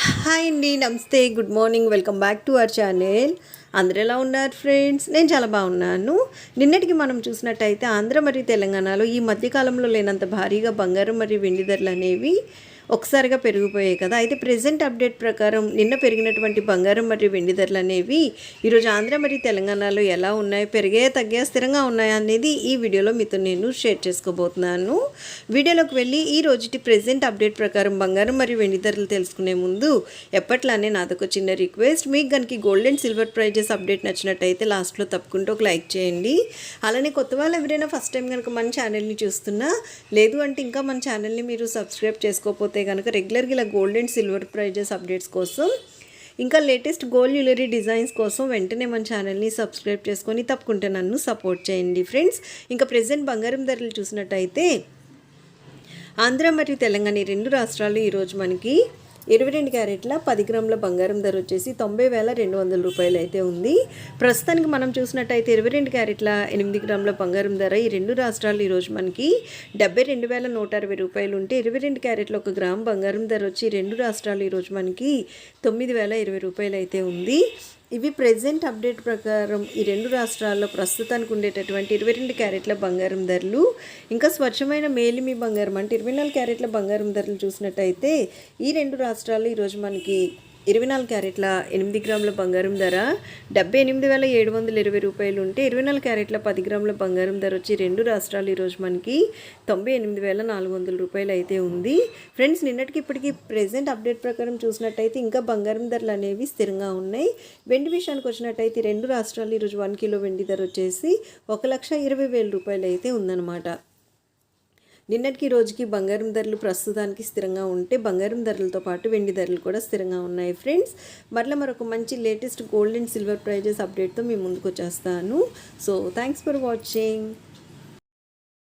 Hi అండి నమస్తే good morning welcome back to our channel. అందరూ ఎలా ఉన్నారు ఫ్రెండ్స్? నేను చాలా బాగున్నాను. నిన్నటికి మనం చూసినట్టయితే ఆంధ్ర మరియు తెలంగాణలో ఈ మధ్యకాలంలో లేనంత భారీగా బంగారం మరియు వెండి ధరలు అనేవి ఒకసారిగా పెరిగిపోయాయి కదా. అయితే ప్రజెంట్ అప్డేట్ ప్రకారం నిన్న పెరిగినటువంటి బంగారం మరియు వెండి ధరలు అనేవి ఈరోజు ఆంధ్ర మరియు తెలంగాణలో ఎలా ఉన్నాయి పెరిగాయా తగ్గా స్థిరంగా ఉన్నాయా అనేది ఈ వీడియోలో మీతో నేను షేర్ చేసుకోబోతున్నాను. వీడియోలోకి వెళ్ళి ఈ రోజుటి ప్రజెంట్ అప్డేట్ ప్రకారం బంగారం మరియు వెండి ధరలు తెలుసుకునే ముందు ఎప్పట్లానే నాదొక చిన్న రిక్వెస్ట్ మీకు కనుక gold and silver prices update నచ్చినట్టయితే లాస్ట్లో తప్పకుండా ఒక లైక్ చేయండి. అలానే కొత్త వాళ్ళు ఎవరైనా ఫస్ట్ టైం కనుక మన ఛానల్ని చూస్తున్నా లేదు అంటే ఇంకా మన ఛానల్ని మీరు సబ్స్క్రైబ్ చేసుకోకపోతే కనుక రెగ్యులర్గా ఇలా gold and silver prices updates కోసం ఇంకా లేటెస్ట్ గోల్డ్ జ్యువెలరీ డిజైన్స్ కోసం వెంటనే మన ఛానల్ని సబ్స్క్రైబ్ చేసుకొని తప్పకుండా నన్ను సపోర్ట్ చేయండి ఫ్రెండ్స్ ఇంకా ప్రజెంట్ బంగారం ధరలు చూసినట్టయితే ఆంధ్ర మరియు తెలంగాణ రెండు రాష్ట్రాలు ఈరోజు మనకి ఇరవై రెండు క్యారెట్ల పది గ్రాముల బంగారం ధర వచ్చేసి తొంభై వేల రెండు వందల రూపాయలు అయితే ఉంది. ప్రస్తుతానికి మనం చూసినట్టయితే ఇరవై రెండు క్యారెట్ల ఎనిమిది గ్రాముల బంగారం ధర ఈ రెండు రాష్ట్రాలు ఈరోజు మనకి డెబ్బై రెండు వేల నూట అరవై రూపాయలు ఉంటే ఇరవై రెండు క్యారెట్ల ఒక గ్రామ్ బంగారం ధర వచ్చి రెండు రాష్ట్రాలు ఈరోజు మనకి తొమ్మిది వేల ఇరవై రూపాయలు అయితే ఉంది. ఇవి ప్రెజెంట్ అప్డేట్ ప్రకారం ఈ రెండు రాష్ట్రాల్లో ప్రస్తుతానికి ఉండేటటువంటి ఇరవై రెండు క్యారెట్ల బంగారం ధరలు ఇంకా స్వచ్ఛమైన మేలిమి బంగారం అంటే ఇరవై నాలుగు క్యారెట్ల బంగారం ధరలు చూసినట్టయితే ఈ రెండు రాష్ట్రాలు ఈరోజు మనకి ఇరవై నాలుగు క్యారెట్ల ఎనిమిది గ్రాముల బంగారం ధర. డెబ్బై ఎనిమిది వేల ఏడు వందల ఇరవై రూపాయలు ఉంటే ఇరవై నాలుగు క్యారెట్ల పది గ్రాముల బంగారం ధర వచ్చి రెండు రాష్ట్రాలు ఈరోజు మనకి తొంభై ఎనిమిది వేల నాలుగు వందల రూపాయలు అయితే ఉంది. ఫ్రెండ్స్ నిన్నటికి ఇప్పటికీ ప్రజెంట్ అప్డేట్ ప్రకారం చూసినట్టయితే ఇంకా బంగారం ధరలు అనేవి స్థిరంగా ఉన్నాయి. వెండి విషయానికి వచ్చినట్టయితే రెండు రాష్ట్రాలు ఈరోజు వన్ కిలో వెండి ధర వచ్చేసి ఒక లక్ష ఇరవై వేల రూపాయలు అయితే ఉందన్నమాట. నిన్నటికి రోజుకి బంగారం ధరలు ప్రస్తుతానికి స్థిరంగా ఉంటే బంగారం ధరలతో పాటు వెండి ధరలు కూడా స్థిరంగా ఉన్నాయి ఫ్రెండ్స్. మరలా మరొక మంచి latest gold and silver prices అప్డేట్తో మీ ముందుకు వచ్చేస్తాను. So thanks for watching